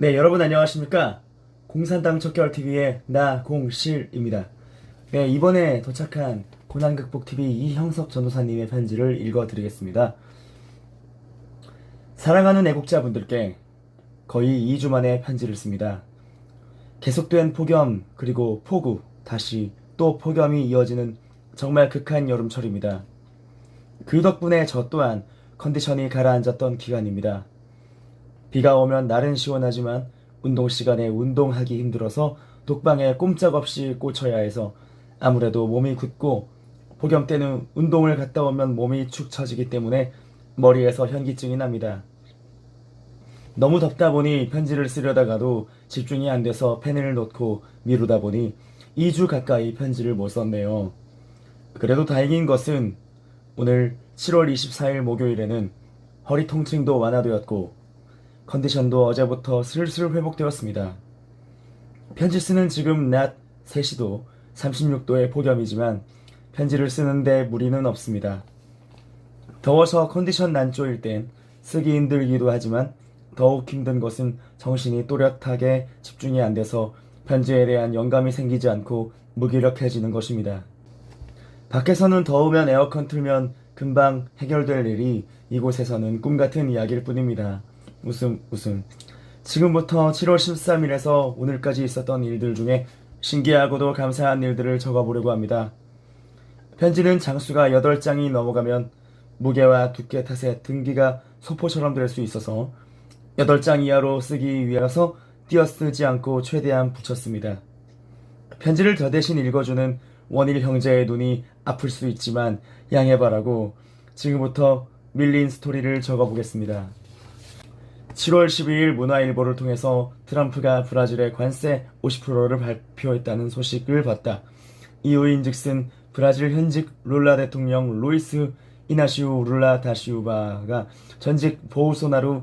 네, 여러분 안녕하십니까? 공산당 척결TV의 나공실입니다. 네, 이번에 도착한 고난극복TV 이형석 전도사님의 편지를 읽어드리겠습니다. 사랑하는 애국자분들께 거의 2주 만에 편지를 씁니다. 계속된 폭염, 그리고 폭우, 다시 또 폭염이 이어지는 정말 극한 여름철입니다. 그 덕분에 저 또한 컨디션이 가라앉았던 기간입니다. 비가 오면 날은 시원하지만 운동 시간에 운동하기 힘들어서 독방에 꼼짝없이 꽂혀야 해서 아무래도 몸이 굳고 폭염 때는 운동을 갔다 오면 몸이 축 처지기 때문에 머리에서 현기증이 납니다. 너무 덥다 보니 편지를 쓰려다가도 집중이 안 돼서 펜을 놓고 미루다 보니 2주 가까이 편지를 못 썼네요. 그래도 다행인 것은 오늘 7월 24일 목요일에는 허리 통증도 완화되었고 컨디션도 어제부터 슬슬 회복되었습니다. 편지 쓰는 지금 낮 3시도 36도의 폭염이지만 편지를 쓰는데 무리는 없습니다. 더워서 컨디션 난조일 땐 쓰기 힘들기도 하지만 더욱 힘든 것은 정신이 또렷하게 집중이 안 돼서 편지에 대한 영감이 생기지 않고 무기력해지는 것입니다. 밖에서는 더우면 에어컨 틀면 금방 해결될 일이 이곳에서는 꿈 같은 이야기일 뿐입니다. 웃음, 웃음. 지금부터 7월 13일에서 오늘까지 있었던 일들 중에 신기하고도 감사한 일들을 적어보려고 합니다. 편지는 장수가 8장이 넘어가면 무게와 두께 탓에 등기가 소포처럼 될 수 있어서 8장 이하로 쓰기 위해서 띄어쓰지 않고 최대한 붙였습니다. 편지를 저 대신 읽어주는 원일 형제의 눈이 아플 수 있지만 양해바라고 지금부터 밀린 스토리를 적어보겠습니다. 7월 12일 문화일보를 통해서 트럼프가 브라질의 관세 50%를 발표했다는 소식을 봤다. 이유인즉슨 브라질 현직 룰라 대통령 루이스 이나시우 룰라 다시우바가 전직 보우소나루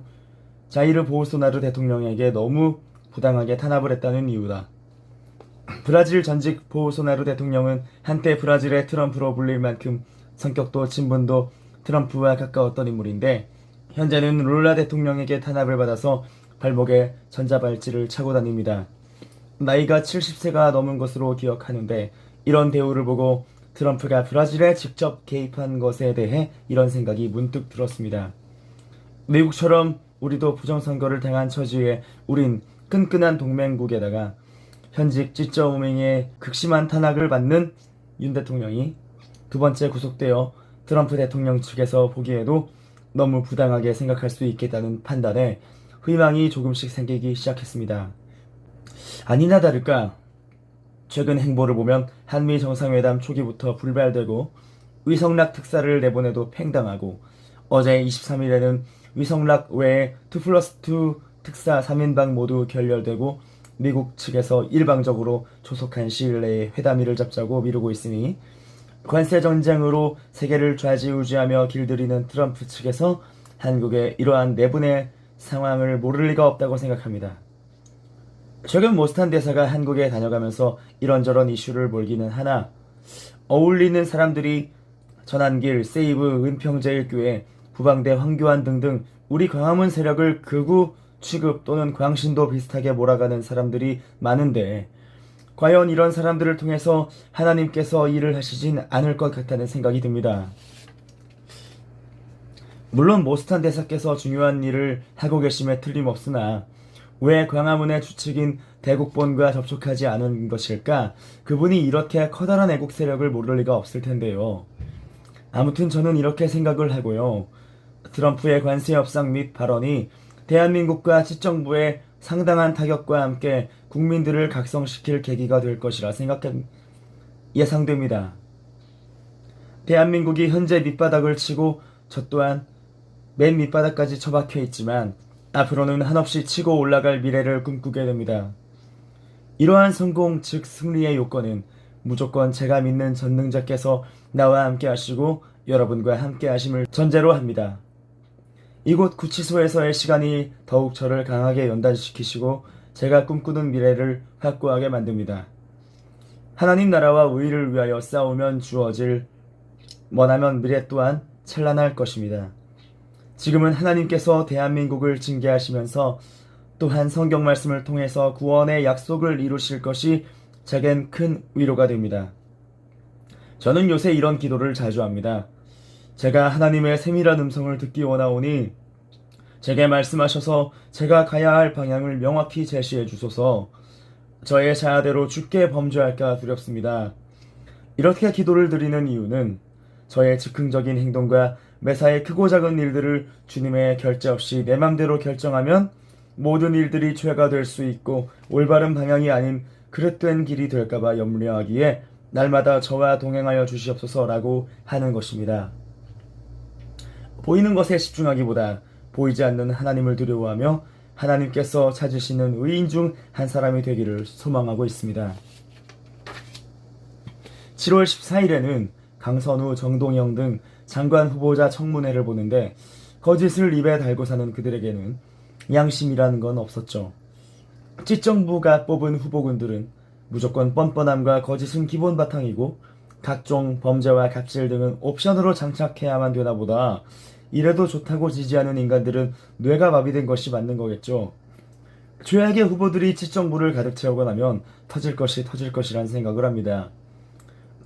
자이르 보우소나루 대통령에게 너무 부당하게 탄압을 했다는 이유다. 브라질 전직 보우소나루 대통령은 한때 브라질의 트럼프로 불릴 만큼 성격도 친분도 트럼프와 가까웠던 인물인데 현재는 룰라 대통령에게 탄압을 받아서 발목에 전자발찌를 차고 다닙니다. 나이가 70세가 넘은 것으로 기억하는데 이런 대우를 보고 트럼프가 브라질에 직접 개입한 것에 대해 이런 생각이 문득 들었습니다. 미국처럼 우리도 부정선거를 당한 처지에 우린 끈끈한 동맹국에다가 현직 찌쩌우맹의 극심한 탄압을 받는 윤 대통령이 두 번째 구속되어 트럼프 대통령 측에서 보기에도 너무 부당하게 생각할 수 있겠다는 판단에 희망이 조금씩 생기기 시작했습니다. 아니나 다를까 최근 행보를 보면 한미 정상회담 초기부터 불발되고 위성락 특사를 내보내도 팽당하고 어제 23일에는 위성락 외에 2 플러스 2 특사 3인방 모두 결렬되고 미국 측에서 일방적으로 조속한 시일 내에 회담일을 잡자고 미루고 있으니 관세 전쟁으로 세계를 좌지우지하며 길들이는 트럼프 측에서 한국의 이러한 내분의 상황을 모를 리가 없다고 생각합니다. 최근 모스탄 대사가 한국에 다녀가면서 이런저런 이슈를 몰기는 하나 어울리는 사람들이 전한길, 세이브, 은평제일교회, 부방대 황교안 등등 우리 광화문 세력을 극우 취급 또는 광신도 비슷하게 몰아가는 사람들이 많은데 과연 이런 사람들을 통해서 하나님께서 일을 하시진 않을 것 같다는 생각이 듭니다. 물론 모스탄 대사께서 중요한 일을 하고 계심에 틀림없으나 왜 광화문의 주축인 대국본과 접촉하지 않은 것일까? 그분이 이렇게 커다란 애국 세력을 모를 리가 없을 텐데요. 아무튼 저는 이렇게 생각을 하고요. 트럼프의 관세 협상 및 발언이 대한민국과 치정부의 상당한 타격과 함께 국민들을 각성시킬 계기가 될 것이라 생각 예상됩니다. 대한민국이 현재 밑바닥을 치고 저 또한 맨 밑바닥까지 처박혀 있지만 앞으로는 한없이 치고 올라갈 미래를 꿈꾸게 됩니다. 이러한 성공 즉 승리의 요건은 무조건 제가 믿는 전능자께서 나와 함께 하시고 여러분과 함께 하심을 전제로 합니다. 이곳 구치소에서의 시간이 더욱 저를 강하게 연단시키시고 제가 꿈꾸는 미래를 확고하게 만듭니다. 하나님 나라와 의를 위하여 싸우면 주어질 원하면 미래 또한 찬란할 것입니다. 지금은 하나님께서 대한민국을 징계하시면서 또한 성경 말씀을 통해서 구원의 약속을 이루실 것이 제겐 큰 위로가 됩니다. 저는 요새 이런 기도를 자주 합니다. 제가 하나님의 세밀한 음성을 듣기 원하오니 제게 말씀하셔서 제가 가야 할 방향을 명확히 제시해 주소서 저의 자아대로 죽게 범죄할까 두렵습니다. 이렇게 기도를 드리는 이유는 저의 즉흥적인 행동과 매사에 크고 작은 일들을 주님의 결제 없이 내 맘대로 결정하면 모든 일들이 죄가 될 수 있고 올바른 방향이 아닌 그릇된 길이 될까봐 염려하기에 날마다 저와 동행하여 주시옵소서라고 하는 것입니다. 보이는 것에 집중하기보다 보이지 않는 하나님을 두려워하며 하나님께서 찾으시는 의인 중 한 사람이 되기를 소망하고 있습니다. 7월 14일에는 강선우, 정동영 등 장관 후보자 청문회를 보는데 거짓을 입에 달고 사는 그들에게는 양심이라는 건 없었죠. 찌정부가 뽑은 후보군들은 무조건 뻔뻔함과 거짓은 기본 바탕이고 각종 범죄와 갑질 등은 옵션으로 장착해야만 되나 보다 이래도 좋다고 지지하는 인간들은 뇌가 마비된 것이 맞는 거겠죠. 죄악의 후보들이 찌정부를 가득 채우고 나면 터질 것이 터질 것이란 생각을 합니다.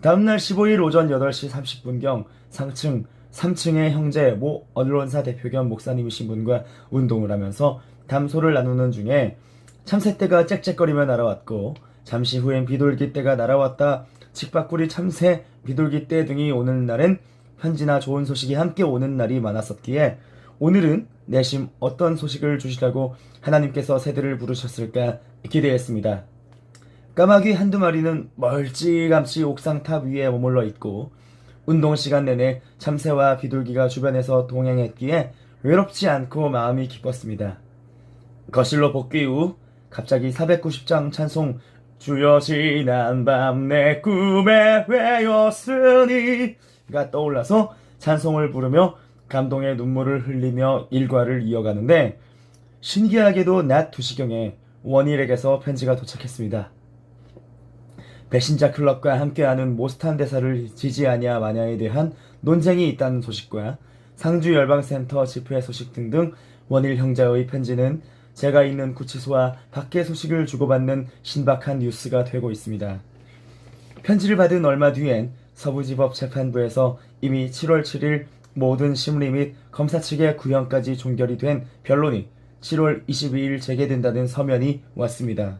다음날 15일 오전 8시 30분경 상층 3층의 형제 모 언론사 대표 겸 목사님이신 분과 운동을 하면서 담소를 나누는 중에 참새떼가 짹짹거리며 날아왔고 잠시 후엔 비둘기떼가 날아왔다 직박구리 참새 비둘기떼 등이 오는 날엔 편지나 좋은 소식이 함께 오는 날이 많았었기에 오늘은 내심 어떤 소식을 주시라고 하나님께서 새들을 부르셨을까 기대했습니다. 까마귀 한두 마리는 멀찌감치 옥상 탑 위에 머물러 있고 운동 시간 내내 참새와 비둘기가 주변에서 동행했기에 외롭지 않고 마음이 기뻤습니다. 거실로 복귀 후 갑자기 490장 찬송 주여 지난 밤 내 꿈에 외웠으니 가 떠올라서 찬송을 부르며 감동의 눈물을 흘리며 일과를 이어가는데 신기하게도 낮 2시경에 원일에게서 편지가 도착했습니다. 배신자 클럽과 함께하는 모스탄 대사를 지지하냐 마냐에 대한 논쟁이 있다는 소식과 상주 열방센터 집회 소식 등등 원일 형제의 편지는 제가 있는 구치소와 밖의 소식을 주고받는 신박한 뉴스가 되고 있습니다. 편지를 받은 얼마 뒤엔 서부지법 재판부에서 이미 7월 7일 모든 심리 및 검사 측의 구형까지 종결이 된 변론이 7월 22일 재개된다는 서면이 왔습니다.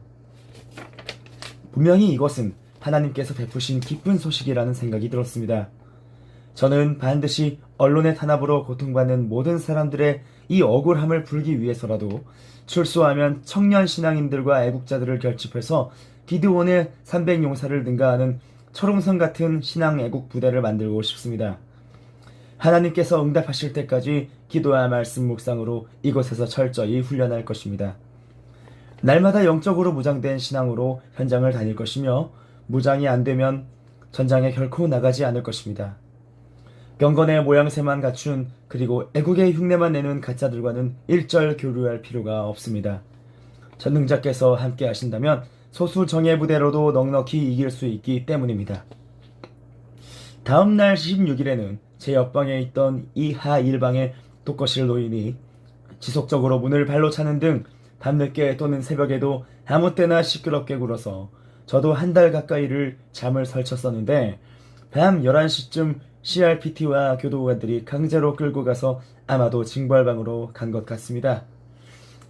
분명히 이것은 하나님께서 베푸신 기쁜 소식이라는 생각이 들었습니다. 저는 반드시 언론의 탄압으로 고통받는 모든 사람들의 이 억울함을 풀기 위해서라도 출소하면 청년 신앙인들과 애국자들을 결집해서 기드온의 300용사를 능가하는 철옹성 같은 신앙 애국 부대를 만들고 싶습니다. 하나님께서 응답하실 때까지 기도와 말씀 묵상으로 이곳에서 철저히 훈련할 것입니다. 날마다 영적으로 무장된 신앙으로 현장을 다닐 것이며 무장이 안 되면 전장에 결코 나가지 않을 것입니다. 경건의 모양새만 갖춘 그리고 애국의 흉내만 내는 가짜들과는 일절 교류할 필요가 없습니다. 전능자께서 함께 하신다면 소수 정예 부대로도 넉넉히 이길 수 있기 때문입니다. 다음 날 16일에는 제 옆방에 있던 이하 일방의 독거실 노인이 지속적으로 문을 발로 차는 등 밤늦게 또는 새벽에도 아무 때나 시끄럽게 굴어서 저도 한 달 가까이를 잠을 설쳤었는데 밤 11시쯤 CRPT와 교도관들이 강제로 끌고 가서 아마도 징벌방으로 간 것 같습니다.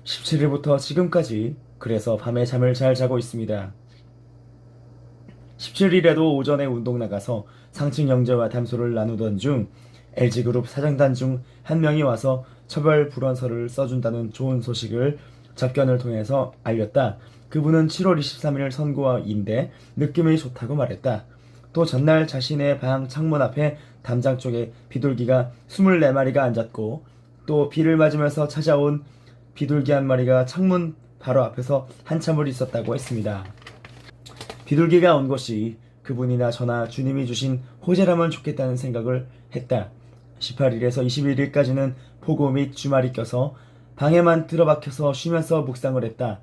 17일부터 지금까지 그래서 밤에 잠을 잘 자고 있습니다. 17일에도 오전에 운동 나가서 상층 형제와 담소를 나누던 중 LG그룹 사장단 중 한 명이 와서 처벌 불원서를 써준다는 좋은 소식을 접견을 통해서 알렸다. 그분은 7월 23일 선고인데 느낌이 좋다고 말했다. 또 전날 자신의 방 창문 앞에 담장 쪽에 비둘기가 24마리가 앉았고 또 비를 맞으면서 찾아온 비둘기 한 마리가 창문 바로 앞에서 한참을 있었다고 했습니다. 비둘기가 온 것이 그분이나 저나 주님이 주신 호재라면 좋겠다는 생각을 했다. 18일에서 21일까지는 폭우 및 주말이 껴서 방에만 들어박혀서 쉬면서 묵상을 했다.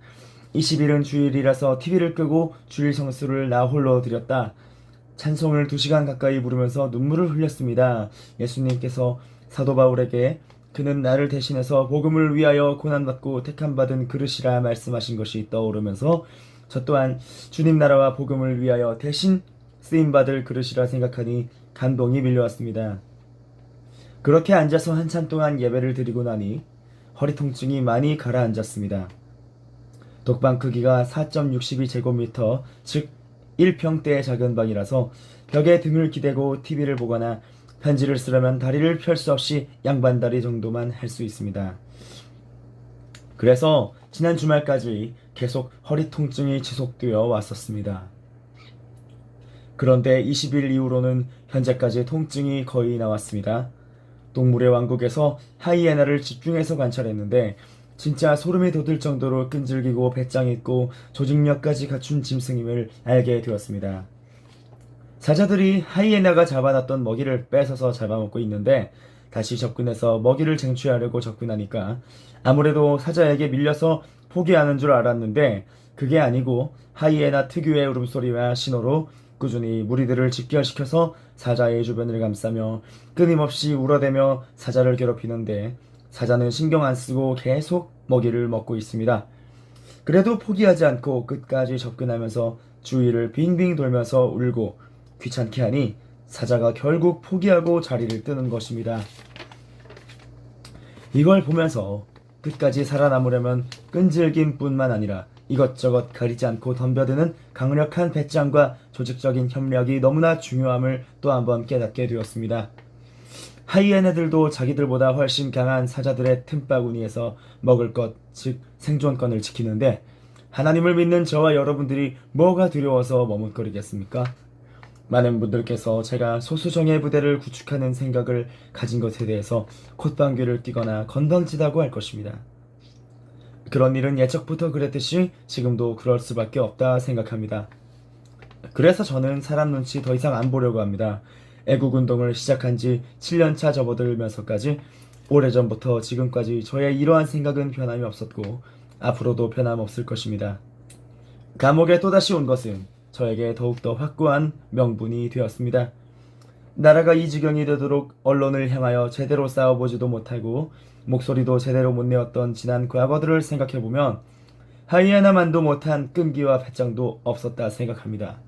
20일은 주일이라서 TV를 끄고 주일 성수를 나 홀로 드렸다. 찬송을 2시간 가까이 부르면서 눈물을 흘렸습니다. 예수님께서 사도 바울에게 그는 나를 대신해서 복음을 위하여 고난받고 택함받은 그릇이라 말씀하신 것이 떠오르면서 저 또한 주님 나라와 복음을 위하여 대신 쓰임받을 그릇이라 생각하니 감동이 밀려왔습니다. 그렇게 앉아서 한참 동안 예배를 드리고 나니 허리 통증이 많이 가라앉았습니다. 독방 크기가 4.62제곱미터, 즉 1평대의 작은 방이라서 벽에 등을 기대고 TV를 보거나 편지를 쓰려면 다리를 펼 수 없이 양반다리 정도만 할 수 있습니다. 그래서 지난 주말까지 계속 허리 통증이 지속되어 왔었습니다. 그런데 20일 이후로는 현재까지 통증이 거의 나왔습니다. 동물의 왕국에서 하이에나를 집중해서 관찰했는데 진짜 소름이 돋을 정도로 끈질기고 배짱 있고 조직력까지 갖춘 짐승임을 알게 되었습니다. 사자들이 하이에나가 잡아놨던 먹이를 뺏어서 잡아먹고 있는데 다시 접근해서 먹이를 쟁취하려고 접근하니까 아무래도 사자에게 밀려서 포기하는 줄 알았는데 그게 아니고 하이에나 특유의 울음소리와 신호로 꾸준히 무리들을 집결시켜서 사자의 주변을 감싸며 끊임없이 울어대며 사자를 괴롭히는데 사자는 신경 안 쓰고 계속 먹이를 먹고 있습니다. 그래도 포기하지 않고 끝까지 접근하면서 주위를 빙빙 돌면서 울고 귀찮게 하니 사자가 결국 포기하고 자리를 뜨는 것입니다. 이걸 보면서 끝까지 살아남으려면 끈질김 뿐만 아니라 이것저것 가리지 않고 덤벼드는 강력한 배짱과 조직적인 협력이 너무나 중요함을 또 한 번 깨닫게 되었습니다. 하이에네들도 자기들보다 훨씬 강한 사자들의 틈바구니에서 먹을 것, 즉 생존권을 지키는데 하나님을 믿는 저와 여러분들이 뭐가 두려워서 머뭇거리겠습니까? 많은 분들께서 제가 소수정예 부대를 구축하는 생각을 가진 것에 대해서 콧방귀를 뀌거나 건방지다고 할 것입니다. 그런 일은 예적부터 그랬듯이 지금도 그럴 수밖에 없다 생각합니다. 그래서 저는 사람 눈치 더 이상 안 보려고 합니다. 애국 운동을 시작한 지 7년차 접어들면서까지 오래전부터 지금까지 저의 이러한 생각은 변함이 없었고 앞으로도 변함없을 것입니다. 감옥에 또다시 온 것은 저에게 더욱더 확고한 명분이 되었습니다. 나라가 이 지경이 되도록 언론을 향하여 제대로 싸워보지도 못하고 목소리도 제대로 못 내었던 지난 과거들을 생각해보면 하이에나만도 못한 끈기와 배짱도 없었다 생각합니다.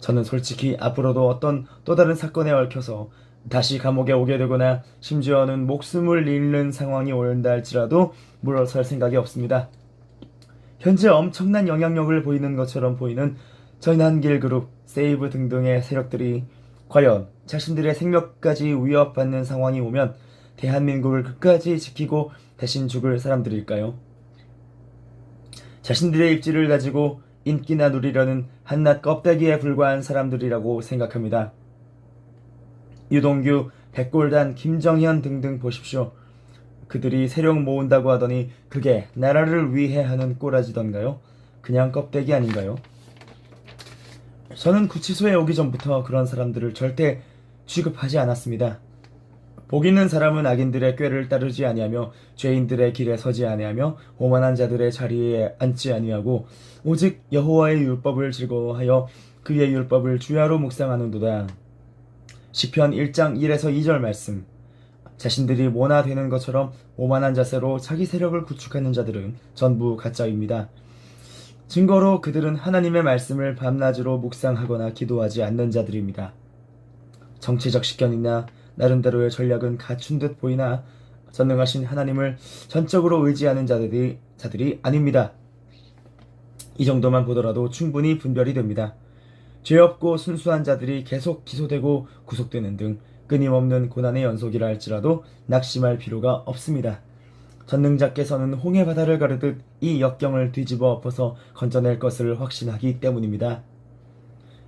저는 솔직히 앞으로도 어떤 또 다른 사건에 얽혀서 다시 감옥에 오게 되거나 심지어는 목숨을 잃는 상황이 온다 할지라도 물러설 생각이 없습니다. 현재 엄청난 영향력을 보이는 것처럼 보이는 전한길 그룹, 세이브 등등의 세력들이 과연 자신들의 생명까지 위협받는 상황이 오면 대한민국을 끝까지 지키고 대신 죽을 사람들일까요? 자신들의 입지를 가지고 인기나 누리려는 한낱 껍데기에 불과한 사람들이라고 생각합니다. 유동규, 백골단, 김정현 등등 보십시오. 그들이 세력 모은다고 하더니 그게 나라를 위해 하는 꼬라지던가요? 그냥 껍데기 아닌가요? 저는 구치소에 오기 전부터 그런 사람들을 절대 취급하지 않았습니다. 복 있는 사람은 악인들의 꾀를 따르지 아니하며 죄인들의 길에 서지 아니하며 오만한 자들의 자리에 앉지 아니하고 오직 여호와의 율법을 즐거워하여 그의 율법을 주야로 묵상하는도다. 시편 1장 1에서 2절 말씀. 자신들이 뭐나 되는 것처럼 오만한 자세로 자기 세력을 구축하는 자들은 전부 가짜입니다. 증거로 그들은 하나님의 말씀을 밤낮으로 묵상하거나 기도하지 않는 자들입니다. 정치적 식견이나 나름대로의 전략은 갖춘 듯 보이나 전능하신 하나님을 전적으로 의지하는 자들이, 자들이 아닙니다. 이 정도만 보더라도 충분히 분별이 됩니다. 죄 없고 순수한 자들이 계속 기소되고 구속되는 등 끊임없는 고난의 연속이라 할지라도 낙심할 필요가 없습니다. 전능자께서는 홍해 바다를 가르듯 이 역경을 뒤집어 엎어서 건져낼 것을 확신하기 때문입니다.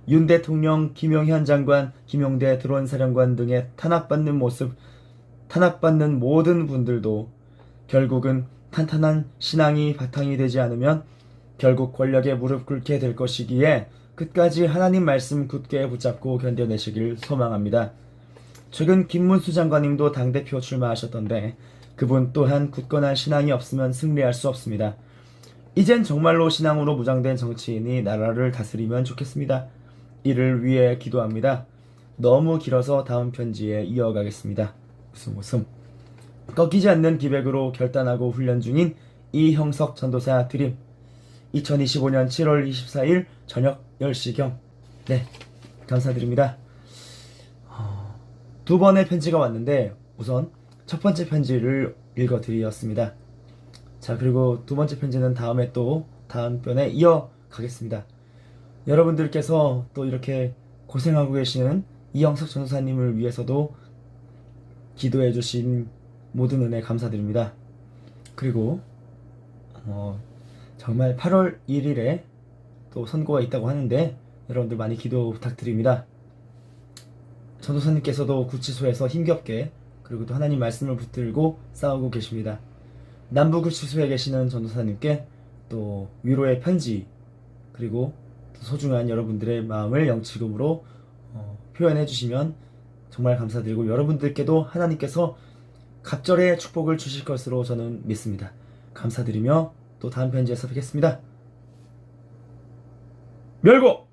윤 대통령, 김용현 장관, 김용대 드론 사령관 등의 탄압받는 모습, 탄압받는 모든 분들도 결국은 탄탄한 신앙이 바탕이 되지 않으면 결국 권력에 무릎 꿇게 될 것이기에 끝까지 하나님 말씀 굳게 붙잡고 견뎌내시길 소망합니다. 최근 김문수 장관님도 당대표 출마하셨던데 그분 또한 굳건한 신앙이 없으면 승리할 수 없습니다. 이젠 정말로 신앙으로 무장된 정치인이 나라를 다스리면 좋겠습니다. 이를 위해 기도합니다. 너무 길어서 다음 편지에 이어가겠습니다. 웃음 웃음. 꺾이지 않는 기백으로 결단하고 훈련 중인 이형석 전도사 드림 2025년 7월 24일 저녁 10시경 네 감사드립니다 어, 두 번의 편지가 왔는데 우선 첫 번째 편지를 읽어드렸습니다 자 그리고 두 번째 편지는 다음에 또 다음 편에 이어 가겠습니다 여러분들께서 또 이렇게 고생하고 계시는 이영석 전도사님을 위해서도 기도해 주신 모든 은혜 감사드립니다. 그리고 어, 정말 8월 1일에 또 선고가 있다고 하는데 여러분들 많이 기도 부탁드립니다. 전도사님께서도 구치소에서 힘겹게 그리고 또 하나님 말씀을 붙들고 싸우고 계십니다. 남부 구치소에 계시는 전도사님께 또 위로의 편지 그리고 또 소중한 여러분들의 마음을 영치금으로 어, 표현해 주시면 정말 감사드리고 여러분들께도 하나님께서 갑절의 축복을 주실 것으로 저는 믿습니다. 감사드리며 또 다음 편지에서 뵙겠습니다. 멸고!